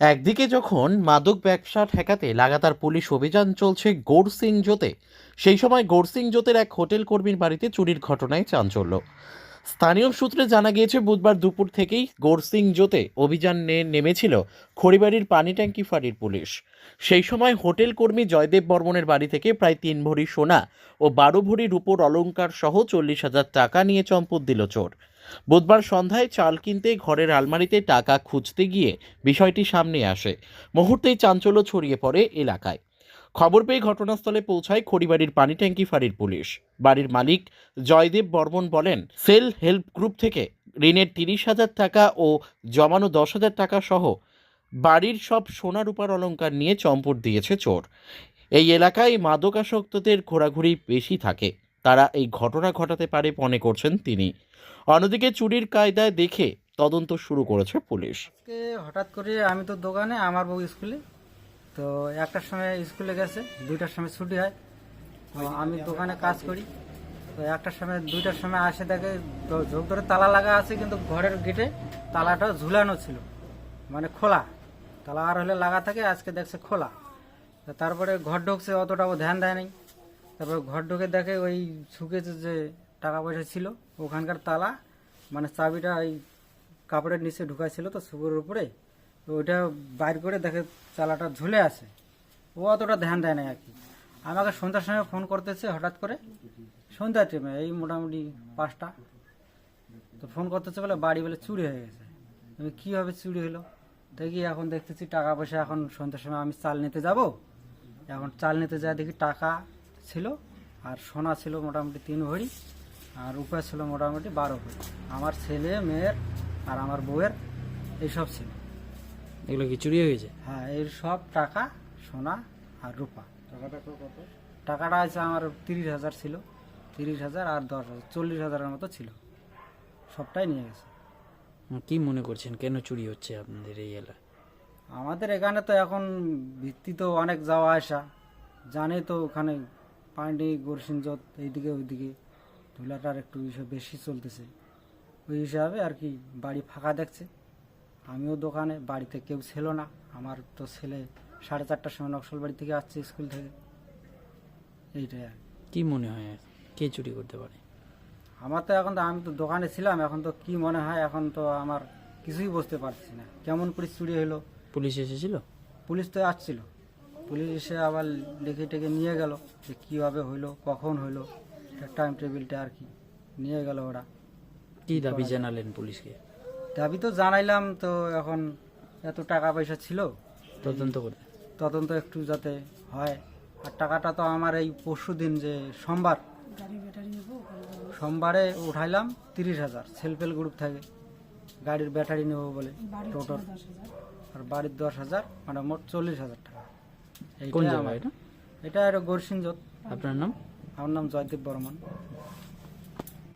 একদিকে যখন মাদক ব্যবসা ঠেকাতে লাগাতার পুলিশ অভিযান চলছে গোরসিং জোতে সেই সময় গোরসিং জোতের এক হোটেল কর্মীর বাড়িতে চুরির ঘটনায় চাঞ্চল্য। স্থানীয় সূত্রে জানা গিয়েছে, বুধবার দুপুর থেকেই গোরসিং জোতে অভিযান নিয়ে নেমেছিল খড়িবাড়ির পানি ট্যাঙ্কি ফাঁড়ির পুলিশ। সেই সময় হোটেল কর্মী জয়দেব বর্মনের বাড়ি থেকে প্রায় তিন ভরি সোনা ও বারো ভরি রূপোর অলঙ্কার সহ চল্লিশ হাজার টাকা নিয়ে চম্পট দিল চোর। বুধবার সন্ধ্যায় চাল কিনতে ঘরের আলমারিতে টাকা খুঁজতে গিয়ে বিষয়টি সামনে আসে। মুহূর্তেই চাঞ্চল্য ছড়িয়ে পড়ে এলাকায়। খবর পেয়ে ঘটনাস্থলে পৌঁছায় খড়িবাড়ির পানি ট্যাঙ্কি ফাঁড়ির পুলিশ। বাড়ির মালিক জয়দেব বর্মন বলেন, সেল হেল্প গ্রুপ থেকে ঋণের তিরিশ হাজার টাকা ও জমানো দশ হাজার টাকা সহ বাড়ির সব সোনা রূপার অলংকার নিয়ে চম্পট দিয়েছে চোর। এই এলাকায় মাদকাসক্তদের ঘোরাঘুরি বেশি থাকে। তারা এই ঘটনা ঘটাতে পারে মনে করছেন তিনি। অন্যদিকে চুরির কায়দায় দেখে তদন্ত শুরু করেছে পুলিশ। হঠাৎ করে আমি তো দোকানে, আমার বউ স্কুলে। তো একটার সময় স্কুলে গেছে, দুইটার সময় ছুটি হয়। তো আমি দোকানে কাজ করি। তো একটার সময়, দুইটার সময় আসে দেখে ঝোপ ধরে তালা লাগা আছে, কিন্তু ঘরের গেটে তালাটা ঝুলানো ছিল মানে খোলা। তালা আর হলে লাগা থাকে, আজকে দেখছে খোলা। তারপরে ঘর ঢুকছে, অতটাও ধ্যান দেয় নাই। তারপরে ঘর ঢুকে দেখে ওই শুকেছে যে টাকা পয়সা ছিল, ওখানকার তালা মানে চাবিটা ওই কাপড়ের নিচে ঢুকাইছিল তো সুগের উপরে, তো ওইটা বাইর করে দেখে চালাটা ঝুলে আছে। ও অতটা ধ্যান দেয় না আর কি। আমাকে সন্ধ্যার সময় ফোন করতেছে হঠাৎ করে। সন্ধ্যার টাইমে এই মোটামুটি পাঁচটা। তো ফোন করতেছে বলে বাড়ি বলে চুরি হয়ে গেছে। আমি কীভাবে চুরি হলো? দেখি এখন দেখতেছি টাকা পয়সা এখন সন্ধ্যার সময় আমি চাল নিতে যাব। এখন চাল নিতে যাই দেখি টাকা ছিল আর সোনা ছিল মোটামুটি তিন ভরি আর রূপা ছিল মোটামুটি বারো ভরি। আমার ছেলে মেয়ের আর আমার বউয়ের এইসব ছিল। এগুলো কি চুরি হয়ে গেছে হ্যাঁ এর সব টাকা সোনা আর রূপা। টাকাটা আছে আমার তিরিশ হাজার ছিল। তিরিশ হাজার আর দশ হাজার চল্লিশ হাজারের মতো ছিল। সবটাই নিয়ে গেছে। কি মনে করছেন কেন চুরি হচ্ছে আপনাদের এই এলাকায়? আমাদের এখানে তো এখন ভিত্তি তো অনেক যাওয়া আসা। জানে তো ওখানে পান্ডি গোরসিনজত এইদিকে ওইদিকে। ধুলাটার একটু বিষয় বেশি চলতেছে। ওই হিসাবে আর কি বাড়ি ফাঁকা দেখছে। আমিও দোকানে বাড়িতে কেউ ছিল না। আমার তো ছেলে সাড়ে চারটার সময় নকশাল বাড়ি থেকে আসছে স্কুল থেকে। এইটাই আর। কি। কি মনে হয় কে চুরি করতে পারে? আমার তো এখন তো আমি তো দোকানে ছিলাম এখন তো কি মনে হয় এখন তো আমার কিছুই বুঝতে পারছি না। কেমন করে চুরি হলো? পুলিশ এসেছিল? পুলিশ তো আসছিল। পুলিশ এসে আবার লিখে টেকে নিয়ে গেল যে কীভাবে হইল কখন হইল টাইম টেবিলটা আর কি নিয়ে গেল ওরা। কি দাবি জানালেন পুলিশকে? দাবি তো জানাইলাম তো এখন এত টাকা পয়সা ছিল। তদন্ত করে তদন্ত একটু যাতে হয়। আর টাকাটা তো আমার এই পরশু দিন যে সোমবার সোমবারে উঠাইলাম তিরিশ হাজার সেলফ হেল্প গ্রুপ থাকে। গাড়ির ব্যাটারি নেব বলে টোটোর আর বাড়ির দশ হাজার মানে মোট চল্লিশ হাজার টাকা। কোন জায়গা এটা? এটা একটা গরসিনজত আপনার নাম? আমার নাম জয়দীপ বর্মন।